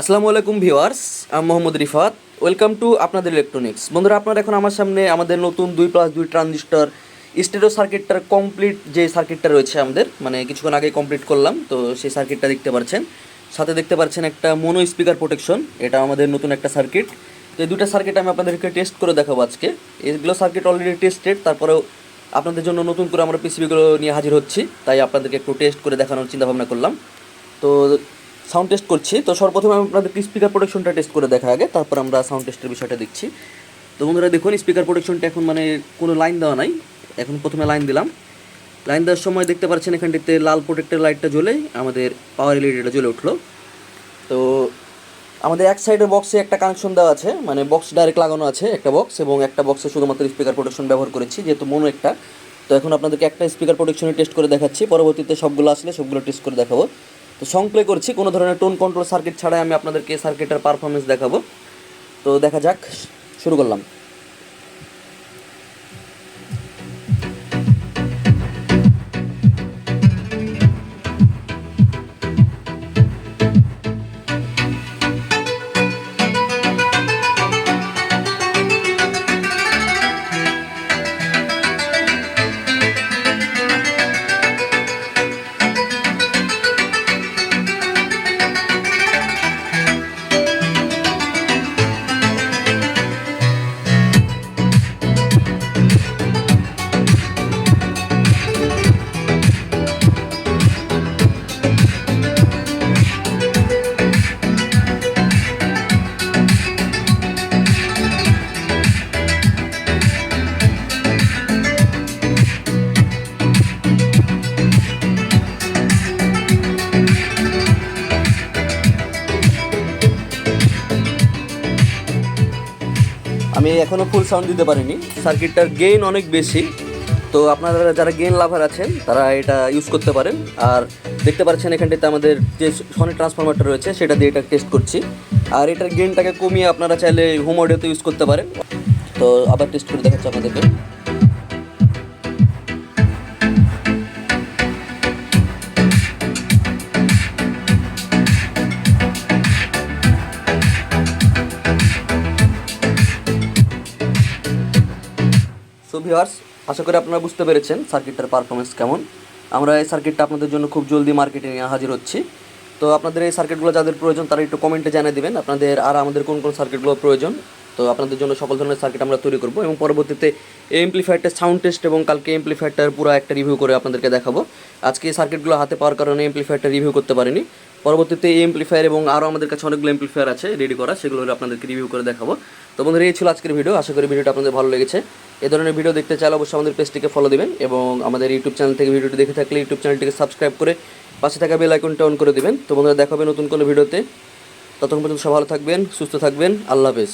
আসসালামু আলাইকুম ভিউয়ার্স, আমি মোহাম্মদ রিফাত। ওয়েলকাম টু আপনাদের ইলেকট্রনিক্স বন্ধুরা, আপনারা এখন আমার সামনে আমাদের নতুন দুই প্লাস দুই ট্রানজিস্টর স্টেরো সার্কিটটার কমপ্লিট যে সার্কিটটা রয়েছে আমাদের মানে কিছুক্ষণ আগে কমপ্লিট করলাম, তো সেই সার্কিটটা দেখতে পাচ্ছেন সাথে দেখতে পাচ্ছেন একটা মোনো স্পিকার প্রোটেকশন এটা আমাদের নতুন একটা সার্কিট তো এই দুটো সার্কিট আমি আপনাদেরকে টেস্ট করে দেখাবো আজকে। এগুলো সার্কিট অলরেডি টেস্টেড তারপরেও আপনাদের জন্য নতুন করে আমরা পিসিবিগুলো নিয়ে হাজির হচ্ছি, তাই আপনাদেরকে একটু টেস্ট করে দেখানোর চিন্তা ভাবনা করলাম। তো সাউন্ড টেস্ট করছি। তো সর্বপ্রথমে আমি আপনাদেরকে স্পিকার প্রোটেকশনটা টেস্ট করে দেখা আগে, তারপর আমরা সাউন্ড টেস্টের বিষয়টা দেখছি। তো বন্ধুরা দেখুন স্পিকার প্রোটেকশনটা এখন মানে কোনো লাইন দেওয়া নাই। এখন প্রথমে লাইন দিলাম। লাইন দেওয়ার সময় দেখতে পাচ্ছেন এখানটিতে লাল প্রোটেক্টের লাইটটা জ্বলে, আমাদের পাওয়ার এলইডিটা জ্বলে উঠল। তো আমাদের এক সাইডের বক্সে একটা কানেকশন দেওয়া আছে মানে বক্স ডাইরেক্ট লাগানো আছে একটা বক্স এবং একটা বক্সে শুধুমাত্র স্পিকার প্রোটেকশন ব্যবহার করেছি, যেহেতু মনো একটা। তো এখন আপনাদেরকে একটা স্পিকার প্রোটেকশনে টেস্ট করে দেখাচ্ছি। পরবর্তীতে সবগুলো আসলে সবগুলো টেস্ট করে দেখাবো। তো সং প্লে করছি, কোনো ধরনের টোন কন্ট্রোল সার্কিট ছাড়াই আমি আপনাদেরকে সার্কিটের পারফরমেন্স দেখাবো। তো দেখা যাক, শুরু করলাম। আমি এখনও ফুল সাউন্ড দিতে পারিনি। সার্কিটটার গেইন অনেক বেশি। তো আপনারা যারা গেইন লাভার আছেন, তারা এটা ইউজ করতে পারেন। আর দেখতে পাচ্ছেন এখানটাতে আমাদের যে সনি ট্রান্সফরমারটা রয়েছে, সেটা দিয়ে এটা টেস্ট করছি। আর এটার গেনটাকে কমিয়ে আপনারা চাইলে হোম অডিওতে ইউজ করতে পারেন। তো আবার টেস্ট করে দেখাচ্ছি আপনাদেরকে। সো ভিওয়ার্স আশা করি আপনারা বুঝতে পেরেছেন সার্কিটটার পারফরমেন্স কেমন। আমরা এই সার্কিটটা আপনাদের জন্য খুব জলদি মার্কেটে নিয়ে হাজির হচ্ছি। তো আপনাদের এই সার্কিটগুলো যাদের প্রয়োজন, তারা একটু কমেন্টে জানিয়ে দেবেন, আপনাদের আর আমাদের কোন কোন সার্কিটগুলো প্রয়োজন। তো আপনাদের জন্য সকল ধরনের সার্কিট আমরা তৈরি করব এবং পরবর্তীতে এই এমপ্লিফায়ারটার সাউন্ড টেস্ট এবং কালকে এমপ্লিফায়ারটার পুরো একটা রিভিউ করে আপনাদেরকে দেখাবো। আজকে এই সার্কিটগুলো হাতে পাওয়ার কারণে এমপ্লিফায়ারটা রিভিউ করতে পারিনি। পরবর্তীতে এই এমপ্লিফায়ার এবং আরও আমাদের কাছে অনেকগুলো এমপ্লিফায়ার আছে রেডি করা, সেগুলো আপনাদেরকে রিভিউ করে দেখাবো। তো বন্ধুরা, এই ছিল আজকের ভিডিও আশা করি ভিডিওটা আপনাদের ভালো লেগেছে। এ ধরনের ভিডিও দেখতে চাইলে অবশ্যই আমাদের পেজটিকে ফলো দেবেন এবং আমাদের ইউটিউব চ্যানেল থেকে ভিডিওটি দেখে থাকলে ইউটিউব চ্যানেলটিকে সাবস্ক্রাইব করে পাশে থাকা বেল আইকনটা অন করে দেবেন। তো বন্ধুরা দেখাবে নতুন কোনো ভিডিওতে ততক্ষণ পর্যন্ত সব ভালো থাকবেন, সুস্থ থাকবেন। আল্লাহ হাফেজ।